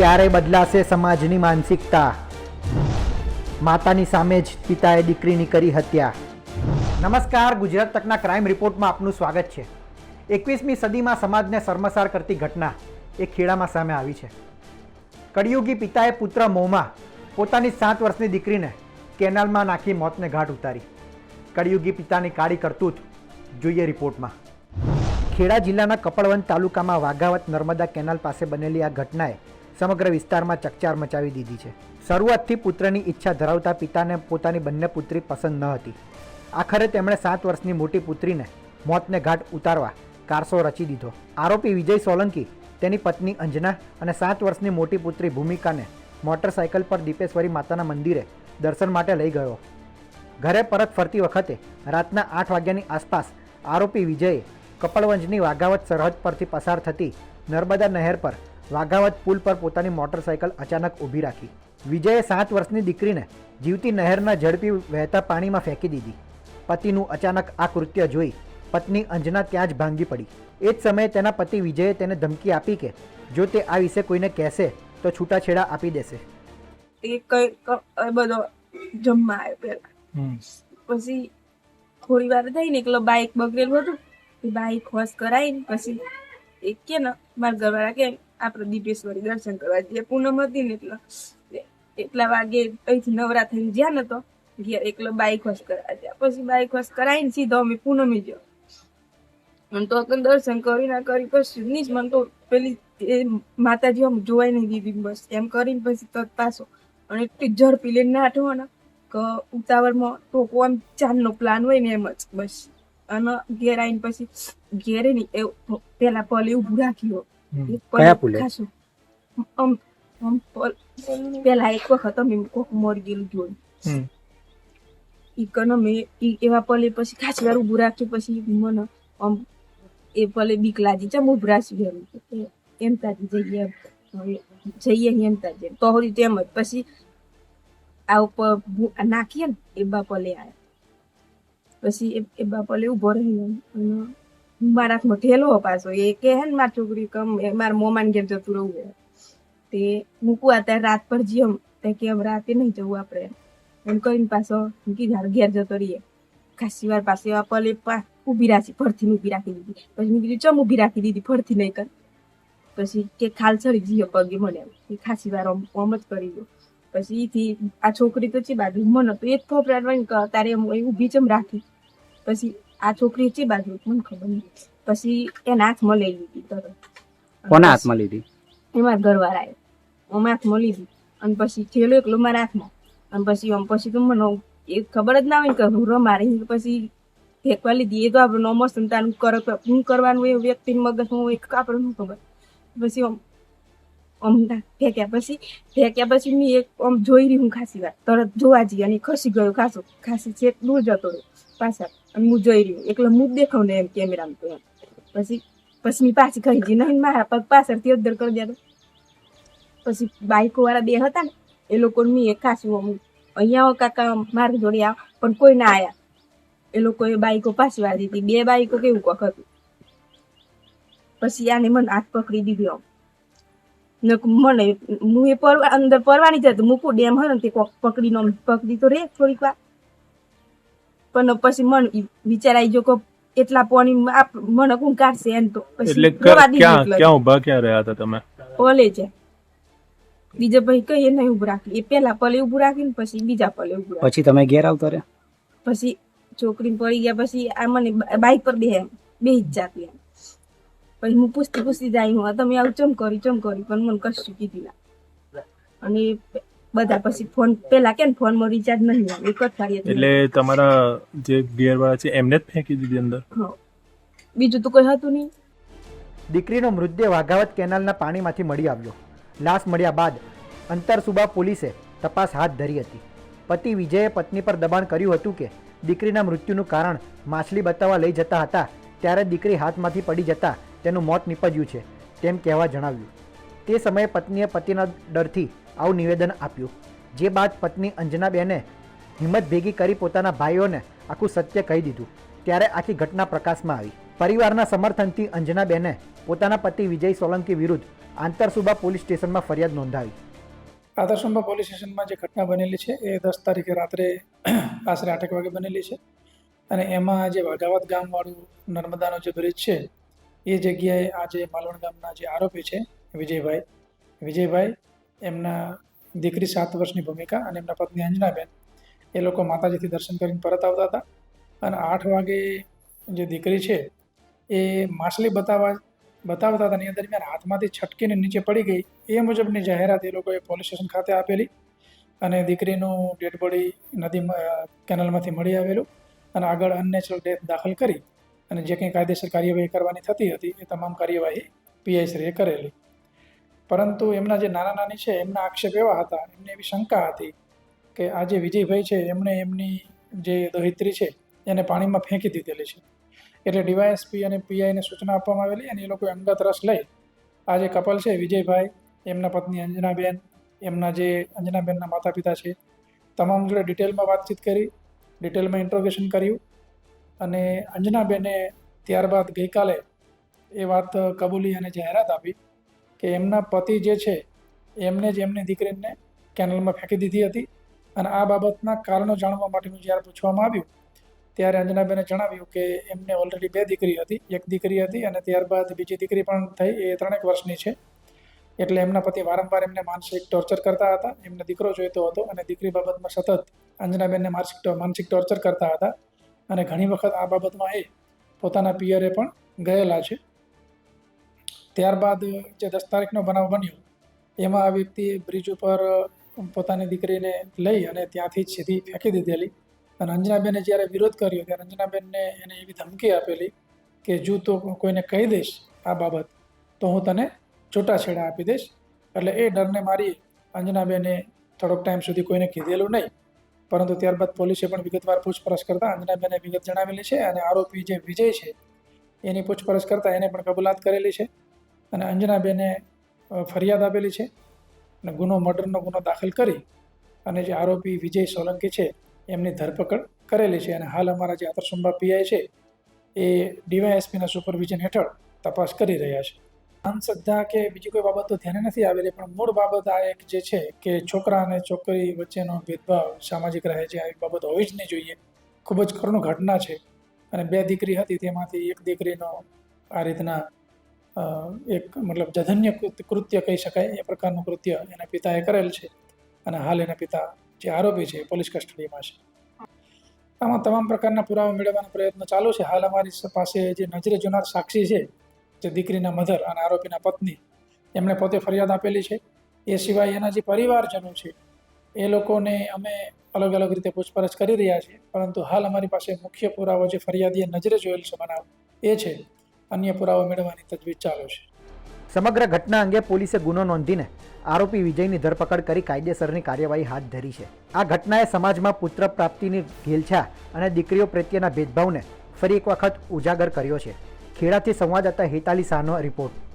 ક્યારે બદલાશે સમાજની માનસિકતા? માતાની સામે જ પિતાએ દીકરીની કરી હત્યા. નમસ્કાર, ગુજરાત તકના ક્રાઇમ રિપોર્ટમાં આપનું સ્વાગત છે. એકવીસમી સદીમાં સમાજને શર્મસાર કરતી ઘટના એ ખેડામાં સામે આવી છે. કળિયુગી પિતાએ પુત્ર મોંમાં પોતાની સાત વર્ષની દીકરીને કેનાલમાં નાખી મોતને ઘાટ ઉતારી. કળિયુગી પિતાની કાળી કરતૂત જોઈએ રિપોર્ટમાં. ખેડા જિલ્લાના કપડવંત તાલુકામાં વાઘાવત નર્મદા કેનાલ પાસે બનેલી આ ઘટનાએ સમગ્ર વિસ્તારમાં ચકચાર મચાવી દીધી છે. શરૂઆતથી પુત્રની ઈચ્છા ધરાવતા પિતાને પોતાની બંને પુત્રી પસંદ ન હતી. આખરે તેમણે સાત વર્ષની મોટી પુત્રીને મોતને ઘાટ ઉતારવા કારસો રચી દીધો. આરોપી વિજય સોલંકી, તેની પત્ની અંજના અને સાત વર્ષની મોટી પુત્રી ભૂમિકાને મોટરસાયકલ પર દીપેશ્વરી માતાના મંદિરે દર્શન માટે લઈ ગયો. ઘરે પરત ફરતી વખતે રાતના આઠ વાગ્યાની આસપાસ આરોપી વિજયે કપડવંજની વાઘાવત સરહદ પરથી પસાર થતી નર્મદા નહેર પર વાઘાવત પુલ પર પોતાની મોટરસાયકલ અચાનક ઊભી રાખી. વિજયે સાત વર્ષની દીકરીને જીવતી નહેરના ઝડપી વહેતા પાણીમાં ફેંકી દીધી. પતિનું અચાનક આ કૃત્ય જોઈ પત્ની અંજના ત્યાં જ ભાંગી પડી. એ જ સમયે તેના પતિ વિજયે તેને ધમકી આપી કે જો તે આ વિશે કોઈને કહેશે તો છૂટાછેડા આપી દેશે. એ કઈ એ બધો જમવા આવ્યો પેલા પછી થોડી વાર થઈ ને એકલો બાઈક બગડેલું હતું. એ બાઈક વોશ કરાવીને પછી એ કે ને મારા ઘરવાળા કે આપણે દીપેશ્વરી દર્શન કરવા જઈએ પૂનમ હતી ને એટલે એટલા વાગે અહીંથી નવરા થઈને જ્યાં ને તો ગયા એકલો બાઈક વોશ કરવા જ્યાં પછી બાઈક વોશ કરાવીને સીધો અમે પૂનમે ગયો. અને તો દર્શન કરી ના કરી પછી નહીં જ મને તો પેલી એ માતાજી આમ જોવાય નહીં દીધી બસ. એમ કરીને પછી તત પાછો અને એટલી ઝડપી લઈને નાઠો ને કે ઉતાવળમાં ટોકો આમ ચાંદનો પ્લાન હોય ને એમ જ બસ. અને ઘેર આવીને પછી ઘેરે નહીં એ પેલા પલે ઊભું રાખ્યું. કયા પુલે? આમ આમ પેલા. એક વખત અમે કોક મરી ગયેલું જોયું ઈ કનો મે ઈ એવા પલે પછી ખાસી વાર ઊભું રાખ્યું પછી મને આમ એ પલે બીક લાગી. ચમ ઊભું રાખ્યું એમ. તાજી જઈએ જઈએ એમ તાજી તો હોરી તેમ જ. પછી આ ઉપર નાખીએ ને એ બાપલે આવ્યા પછી એ- એ બાપલે ઊભો રહી અને મારા હાથમાં ઠેલો પાછો. એ કે હે ને મારી છોકરી કમ એ મારા મોમાન ઘેર જતું રહું. તે મૂકવા અત્યારે રાત પર જી એમ. તે કે રાતે નહીં જવું આપણે. એમ કહીને પાછો કીધું ઘેર જતો રહીએ. ખાસી વાર પાસે પલે ઊભી રાખી ફરથી ઊભી રાખી દીધી. પછી મેં કીધું, ચમ ઊભી રાખી દીધી, ફરથી નહીં કર. પછી કે ખાલ ચડી જઈએ પગે મને. એ ખાસી વાર આમ જ કરી દો પછી એથી આ છોકરી તો છે બાજુ મને તો એ જ થોપરાડવાની કે તારે ઊભી ચમ રાખી. પછી આ છોકરી છે બાજુ મને ખબર નહીં પછી એના હાથમાં લઈ લીધી તરત. કોના હાથમાં લીધી એમાં ઘરવાળા આવ્યો હાથ હાથમાં લીધી. અને પછી થેલો એકલો મારા હાથમાં. અને પછી આમ પછી તો મને એ ખબર જ ના હોય કે હુરો રમારી પછી ફેંકવા લીધી. એ તો આપણે નોમો સંતાન કર હું કરવાનું એ વ્યક્તિની મગજમાં હોય આપણે શું ખબર. પછી આમ આમ ફેંક્યા પછી ફેંક્યા પછી મેં એક આમ જોઈ રહી હું ખાસી વાર. તરત જોવા જઈએ અને ખસી ગયો ખાસો. ખાસી છેક દૂર જતો રહ્યો પાછા. અને હું જોઈ રહ્યું. એટલે હું દેખાવ ને એમ કેમેરામાં તો પછી પછી મેં પાછી કહી જી નહીં, મારા પગ પાછળથી અદર કરી દેતો પછી બાઈકો વાળા બે હતા ને, એ લોકો મેં ખાસું આમ અહીંયા કાકા, મારી જોડે આવ, પણ કોઈ ના આયા. એ લોકોએ બાઈકો પાછી વાળી દીધી. બે બાઈકો કેવું કોક હતું. પછી આને મને હાથ પકડી દીધી મને, હું એ પરવા, અંદર પરવાની જતો મૂકું ડેમ હોય ને તે કોક પકડીને પકડી તો રે થોડીક વાર. પણ પછી મન વિચાર આવી ગયો કે એટલા પોણી મને કોણ કાઢશે એમ તો. એટલે ક્યાં ક્યાં ઊભા ક્યાં રહ્યા હતા તમે? કોલેજે છે. ભાઈ કઈ નહીં ઉભું રાખી. એ પેલા પલે ઉભું રાખીને પછી બીજા પલે ઉભું પછી તમે ઘેર આવતા રહ્યા? પછી છોકરી પડી ગયા પછી આ મને બાઈક પર બે બે જ જાતી એમ. પછી હું પૂછતી પૂછતી જાય હું આ તમે આવું ચમ કરી ચમ કરી પણ મને કશું કીધી ના. અને બધા પછી ફોન પેલા કે ફોનમાં રિચાર્જ નહીં આવે એક અઠવાડિયે એટલે તમારા જે ગેરવાળા છે એમને જ ફેંકી દીધી અંદર? બીજું તો કોઈ હતું નહીં. દીકરીનો મૃતદેહ વાઘાવત કેનાલના પાણીમાંથી મળી આવ્યો. લાશ મળ્યા બાદ અંતરસુબા પોલીસે તપાસ હાથ ધરી હતી. પતિ વિજયે પત્ની પર દબાણ કર્યું હતું કે દીકરીના મૃત્યુનું કારણ માછલી બતાવવા લઈ જતા હતા ત્યારે દીકરી હાથમાંથી પડી જતા તેનું મોત નીપજ્યું છે તેમ કહેવા જણાવ્યું. તે સમયે પત્નીએ પતિના ડરથી આવું નિવેદન આપ્યું. જે બાદ પત્ની અંજનાબેને હિંમત ભેગી કરી પોતાના ભાઈઓને આખું સત્ય કહી દીધું. ત્યારે આખી ઘટના પ્રકાશમાં આવી. પરિવારના સમર્થનથી અંજનાબેને પોતાના પતિ વિજય સોલંકી વિરુદ્ધ આંતરસુબા પોલીસ સ્ટેશનમાં ફરિયાદ નોંધાવી. આદર્શંબા પોલીસ સ્ટેશનમાં જે ઘટના બનેલી છે, એ દસ તારીખે રાત્રે આશરે આઠેક વાગે બનેલી છે. અને એમાં જે વાઘાવત ગામવાળું નર્મદાનો જે બ્રિજ છે, એ જગ્યાએ આ જે માલવણ ગામના જે આરોપી છે, વિજયભાઈ વિજયભાઈ એમના દીકરી સાત વર્ષની ભૂમિકા અને એમના પત્ની અંજનાબેન એ લોકો માતાજીથી દર્શન કરીને પરત આવતા હતા. અને આઠ વાગે જે દીકરી છે એ માછલી બતાવવા બતાવતા હતા એની દરમિયાન હાથમાંથી છટકીને નીચે પડી ગઈ. એ મુજબની જાહેરાત એ લોકોએ પોલીસ સ્ટેશન ખાતે આપેલી અને દીકરીનું ડેડ બોડી નદીમાં અ, કેનલમાંથી મળી આવેલું અને આગળ અનનેચરલ ડેથ દાખલ કરી અને જે કંઈ કાયદેસર કાર્યવાહી કરવાની થતી હતી એ તમામ કાર્યવાહી પીઆઈશ્રીએ કરેલી. પરંતુ એમના જે નાના નાની છે, એમના આક્ષેપ એવા હતા, એમને એવી શંકા હતી કે આ જે વિજયભાઈ છે, એમણે એમની જે દોહિત્રી છે, એને પાણીમાં ફેંકી દીધેલી છે. એટલે ડીવાયએસપી અને પીઆઈને સૂચના આપવામાં આવેલી અને એ લોકોએ અંગત રસ લઈ આ જે કપલ છે, વિજયભાઈ, એમના પત્ની અંજનાબેન, એમના જે અંજનાબેનના માતા પિતા છે, તમામ જોડે ડિટેલમાં વાતચીત કરી, ડિટેલમાં ઇન્ટ્રોગેશન કર્યું અને અંજનાબેને ત્યારબાદ ગઈકાલે એ વાત કબૂલી અને જાહેરાત આપી. કે એમના પતિ જે છે, એમને જ એમની દીકરીને કેનલમાં ફેંકી દીધી હતી. અને આ બાબતના કારણો જાણવા માટેનું જ્યારે પૂછવામાં આવ્યું, ત્યારે અંજનાબેને જણાવ્યું કે એમને ઓલરેડી બે દીકરી હતી, એક દીકરી હતી અને ત્યારબાદ બીજી દીકરી પણ થઈ, એ ત્રણેક વર્ષની છે. એટલે એમના પતિ વારંવાર એમને માનસિક ટોર્ચર કરતા હતા. એમને દીકરો જોઈતો હતો અને દીકરી બાબતમાં સતત અંજનાબેનને માનસિક માનસિક ટોર્ચર કરતા હતા. અને ઘણી વખત આ બાબતમાં એ પોતાના પિયરે પણ ગયેલા છે. ત્યારબાદ જે દસ તારીખનો બનાવ બન્યો, એમાં આ વ્યક્તિએ બ્રિજ ઉપર પોતાની દીકરીને લઈ અને ત્યાંથી જ સીધી ફેંકી દીધેલી. અને અંજનાબેને જ્યારે વિરોધ કર્યો, ત્યારે અંજનાબેનને એને એવી ધમકી આપેલી કે, જો તો કોઈને કહી દઈશ આ બાબત, તો હું તને છૂટાછેડા આપી દઈશ. એટલે એ ડરને મારી અંજનાબેને થોડોક ટાઈમ સુધી કોઈને કીધેલું નહીં. પરંતુ ત્યારબાદ પોલીસે પણ વિગતવાર પૂછપરછ કરતાં અંજનાબેને વિગત જણાવેલી છે અને આરોપી જે વિજય છે, એની પૂછપરછ કરતાં એને પણ કબૂલાત કરેલી છે. અને અંજનાબેને ફરિયાદ આપેલી છે અને ગુનો, મર્ડરનો ગુનો દાખલ કરી અને જે આરોપી વિજય સોલંકી છે, એમની ધરપકડ કરેલી છે અને હાલ અમારા જે આતરસુંબા પીઆઈ છે, એ ડીવાયએસપીના સુપરવિઝન હેઠળ તપાસ કરી રહ્યા છે. અંધશ્રદ્ધા કે બીજી કોઈ બાબત તો ધ્યાને નથી આવેલી, પણ મૂળ બાબત આ એક જે છે કે છોકરા અને છોકરી વચ્ચેનો ભેદભાવ સામાજિક રહે છે, આવી બાબત હોવી જ નહીં જોઈએ. ખૂબ જ કરુણ ઘટના છે અને બે દીકરી હતી, તેમાંથી એક દીકરીનો આ રીતના એક મતલબ જધન્ય કૃત્ય- કહી શકાય, એ પ્રકારનું કૃત્ય એના પિતાએ કરેલ છે. અને હાલ એના પિતા જે આરોપી છે પોલીસ કસ્ટડીમાં છે. આમાં તમામ પ્રકારના પુરાવા મેળવવાનો પ્રયત્ન ચાલુ છે. હાલ અમારી પાસે જે નજરે જોનાર સાક્ષી છે, જે દીકરીના મધર અને આરોપીના પત્ની, એમણે પોતે ફરિયાદ આપેલી છે. એ સિવાય એના જે પરિવારજનો છે, એ લોકોને અમે અલગ અલગ રીતે પૂછપરછ કરી રહ્યા છીએ. પરંતુ હાલ અમારી પાસે મુખ્ય પુરાવો જે ફરિયાદીએ નજરે જોયેલ છે, બનાવ એ છે અન્ય પુરાવા મેળવવાની તજવીજ ચાલુ છે. સમગ્ર ઘટના અંગે પોલીસે ગુનો નોંધીને આરોપી વિજયની ધરપકડ કરી કાયદેસરની કાર્યવાહી હાથ ધરી છે. આ ઘટનાએ સમાજમાં પુત્ર પ્રાપ્તિની ઘેલછા અને દીકરીઓ પ્રત્યેના ભેદભાવને ફરી એક વખત ઉજાગર કર્યો છે. ખેડાથી સંવાદદાતા હેતાલી શાહનો રિપોર્ટ.